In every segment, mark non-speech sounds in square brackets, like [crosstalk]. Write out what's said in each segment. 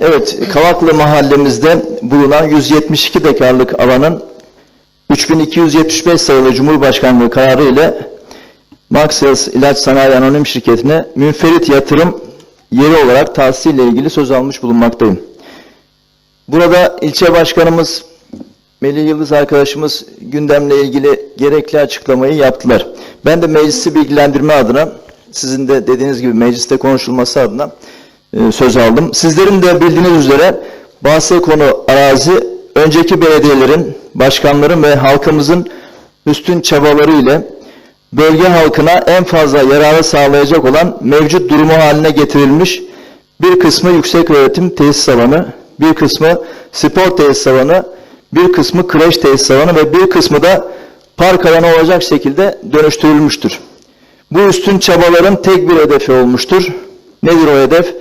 Evet, Kavaklı mahallemizde bulunan 172 dekarlık alanın 3275 sayılı Cumhurbaşkanlığı kararı ile Maxius İlaç Sanayi Anonim Şirketi'ne münferit yatırım yeri olarak tahsis ile ilgili söz almış bulunmaktayım. Burada ilçe başkanımız Melih Yıldız arkadaşımız gündemle ilgili gerekli açıklamayı yaptılar. Ben de meclisi bilgilendirme adına, sizin de dediğiniz gibi mecliste konuşulması adına e, söz aldım. Sizlerin de bildiğiniz üzere bahse konu arazi önceki belediyelerin, başkanların ve halkımızın üstün çabaları ile bölge halkına en fazla yararı sağlayacak olan mevcut durumu haline getirilmiş bir kısmı yüksek öğretim tesis alanı, bir kısmı spor tesis alanı, bir kısmı kreş tesis alanı ve bir kısmı da park alanı olacak şekilde dönüştürülmüştür. Bu üstün çabaların tek bir hedefi olmuştur. Nedir o hedef?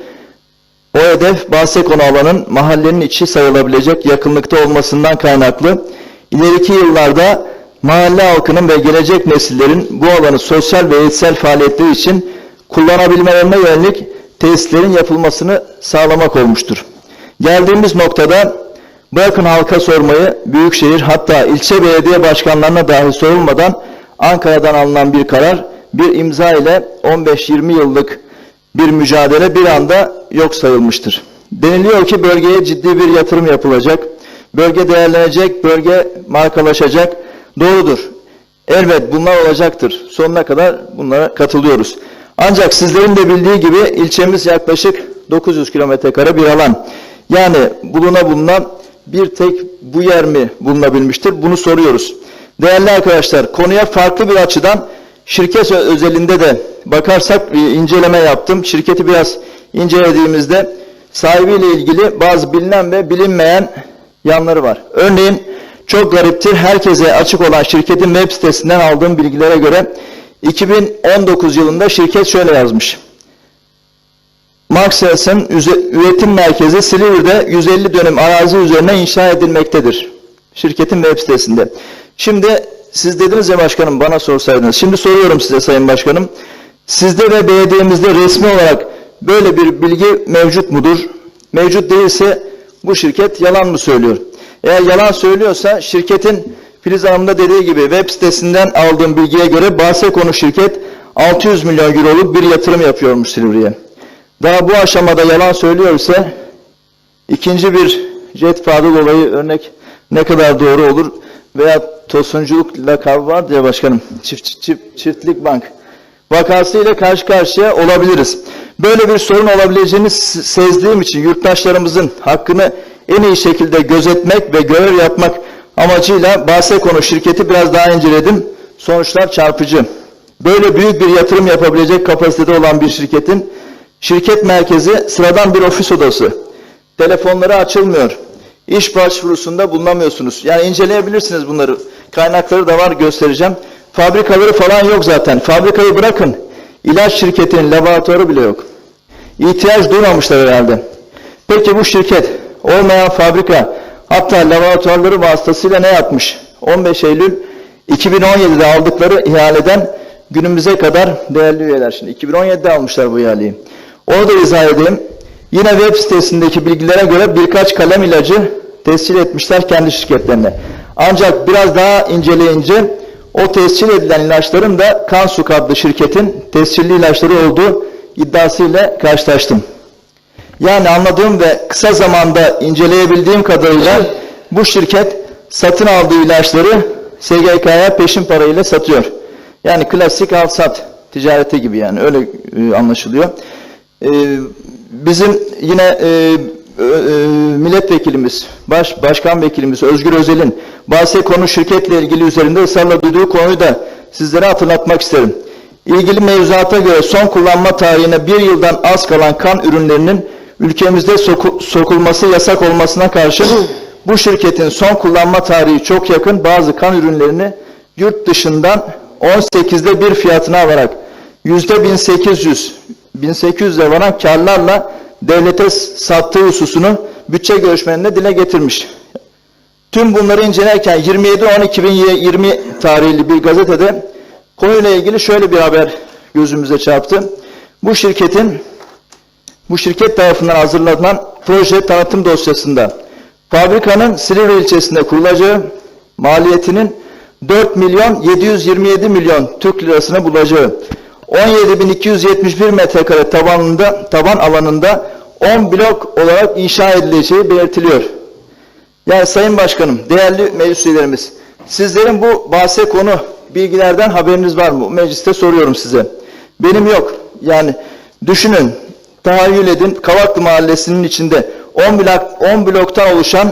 O hedef bahse konu alanın mahallenin içi sayılabilecek yakınlıkta olmasından kaynaklı ileriki yıllarda mahalle halkının ve gelecek nesillerin bu alanı sosyal ve eğitsel faaliyetleri için kullanabilmelerine yönelik tesislerin yapılmasını sağlamak olmuştur. Geldiğimiz noktada bırakın halka sormayı büyükşehir hatta ilçe belediye başkanlarına dahi sorulmadan Ankara'dan alınan bir karar bir imza ile 15-20 yıllık bir mücadele bir anda yok sayılmıştır. Deniliyor ki bölgeye ciddi bir yatırım yapılacak, bölge değerlenecek, bölge markalaşacak. Doğrudur. Elbet bunlar olacaktır. Sonuna kadar bunlara katılıyoruz. Ancak sizlerin de bildiği gibi ilçemiz yaklaşık 900 kilometre kare bir alan. Yani buluna buluna bir tek bu yer mi bulunabilmiştir? Bunu soruyoruz. Değerli arkadaşlar, konuya farklı bir açıdan şirket özelinde de bakarsak bir inceleme yaptım. Şirketi biraz incelediğimizde sahibiyle ilgili bazı bilinen ve bilinmeyen yanları var. Örneğin çok gariptir. Herkese açık olan şirketin web sitesinden aldığım bilgilere göre 2019 yılında şirket şöyle yazmış. Üze- üretim merkezi Silivri'de 150 dönüm arazi üzerine inşa edilmektedir. Şirketin web sitesinde. Şimdi siz dediniz ya başkanım bana sorsaydınız. Şimdi soruyorum size sayın başkanım. Sizde ve belediyemizde resmi olarak böyle bir bilgi mevcut mudur? Mevcut değilse bu şirket yalan mı söylüyor? Eğer yalan söylüyorsa şirketin Filiz Hanım da dediği gibi web sitesinden aldığım bilgiye göre bahse konu şirket 600 milyon euroluk bir yatırım yapıyormuş Silivri'ye. Daha bu aşamada yalan söylüyor ise ikinci bir jet fadıl olayı örnek ne kadar doğru olur veya tosunculuk lakabı vardı ya başkanım çift, çift, çiftlik bank vakasıyla karşı karşıya olabiliriz. Böyle bir sorun olabileceğini sezdiğim için yurttaşlarımızın hakkını en iyi şekilde gözetmek ve görev yapmak amacıyla bahse konu şirketi biraz daha inceledim. Sonuçlar çarpıcı. Böyle büyük bir yatırım yapabilecek kapasitede olan bir şirketin şirket merkezi sıradan bir ofis odası. Telefonları açılmıyor. İş başvurusunda bulunamıyorsunuz. Yani inceleyebilirsiniz bunları. Kaynakları da var göstereceğim. Fabrikaları falan yok zaten. Fabrikayı bırakın. İlaç şirketinin laboratuvarı bile yok. İhtiyaç duymamışlar herhalde. Peki bu şirket olmayan fabrika hatta laboratuvarları vasıtasıyla ne yapmış? 15 Eylül 2017'de aldıkları ihaleden günümüze kadar değerli üyeler şimdi 2017'de almışlar bu ihaleyi. Onu da izah edeyim. Yine web sitesindeki bilgilere göre birkaç kalem ilacı tescil etmişler kendi şirketlerine. Ancak biraz daha inceleyince o tescil edilen ilaçların da Kansuk adlı şirketin tescilli ilaçları olduğu iddiasıyla karşılaştım. Yani anladığım ve kısa zamanda inceleyebildiğim kadarıyla bu şirket satın aldığı ilaçları SGK'ya peşin parayla satıyor. Yani klasik al sat ticareti gibi yani öyle e, anlaşılıyor. E, bizim yine e, milletvekilimiz, baş, başkan vekilimiz Özgür Özel'in bahse konu şirketle ilgili üzerinde ısrarla duyduğu konuyu da sizlere hatırlatmak isterim. İlgili mevzuata göre son kullanma tarihine bir yıldan az kalan kan ürünlerinin ülkemizde soku- sokulması yasak olmasına karşın bu şirketin son kullanma tarihi çok yakın bazı kan ürünlerini yurt dışından 18'de bir fiyatına alarak yüzde 1800 1800'e varan karlarla devlete sattığı hususunu bütçe görüşmelerinde dile getirmiş. Tüm bunları incelerken 27-10-2020 tarihli bir gazetede konuyla ilgili şöyle bir haber gözümüze çarptı. Bu şirketin bu şirket tarafından hazırlanan proje tanıtım dosyasında fabrikanın Silivri ilçesinde kurulacağı maliyetinin 4 milyon 727 milyon Türk lirasını bulacağı 17.271 metrekare tabanında, taban alanında 10 blok olarak inşa edileceği belirtiliyor. Yani Sayın Başkanım, değerli meclis üyelerimiz, sizlerin bu bahse konu bilgilerden haberiniz var mı? Mecliste soruyorum size. Benim yok. Yani düşünün, tahayyül edin, Kavaklı Mahallesi'nin içinde 10, blok, 10 bloktan oluşan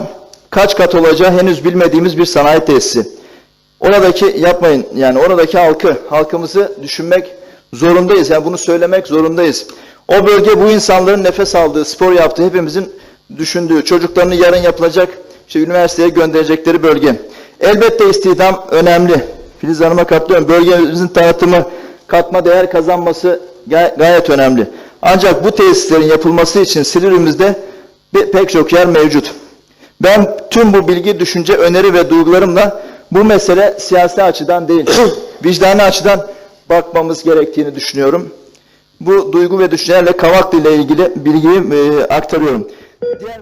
kaç kat olacağı henüz bilmediğimiz bir sanayi tesisi. Oradaki yapmayın yani oradaki halkı, halkımızı düşünmek zorundayız. Yani bunu söylemek zorundayız. O bölge bu insanların nefes aldığı, spor yaptığı, hepimizin düşündüğü, çocuklarını yarın yapılacak işte üniversiteye gönderecekleri bölge. Elbette istihdam önemli. Filiz Hanım'a katılıyorum. Bölgemizin tanıtımı, katma değer kazanması gay- gayet önemli. Ancak bu tesislerin yapılması için Silivri'mizde pek çok yer mevcut. Ben tüm bu bilgi, düşünce, öneri ve duygularımla bu mesele siyasi açıdan değil, [clears throat] vicdani açıdan bakmamız gerektiğini düşünüyorum. Bu duygu ve düşüncelerle Kavaklı ile ilgili bilgiyi e, aktarıyorum. Diğer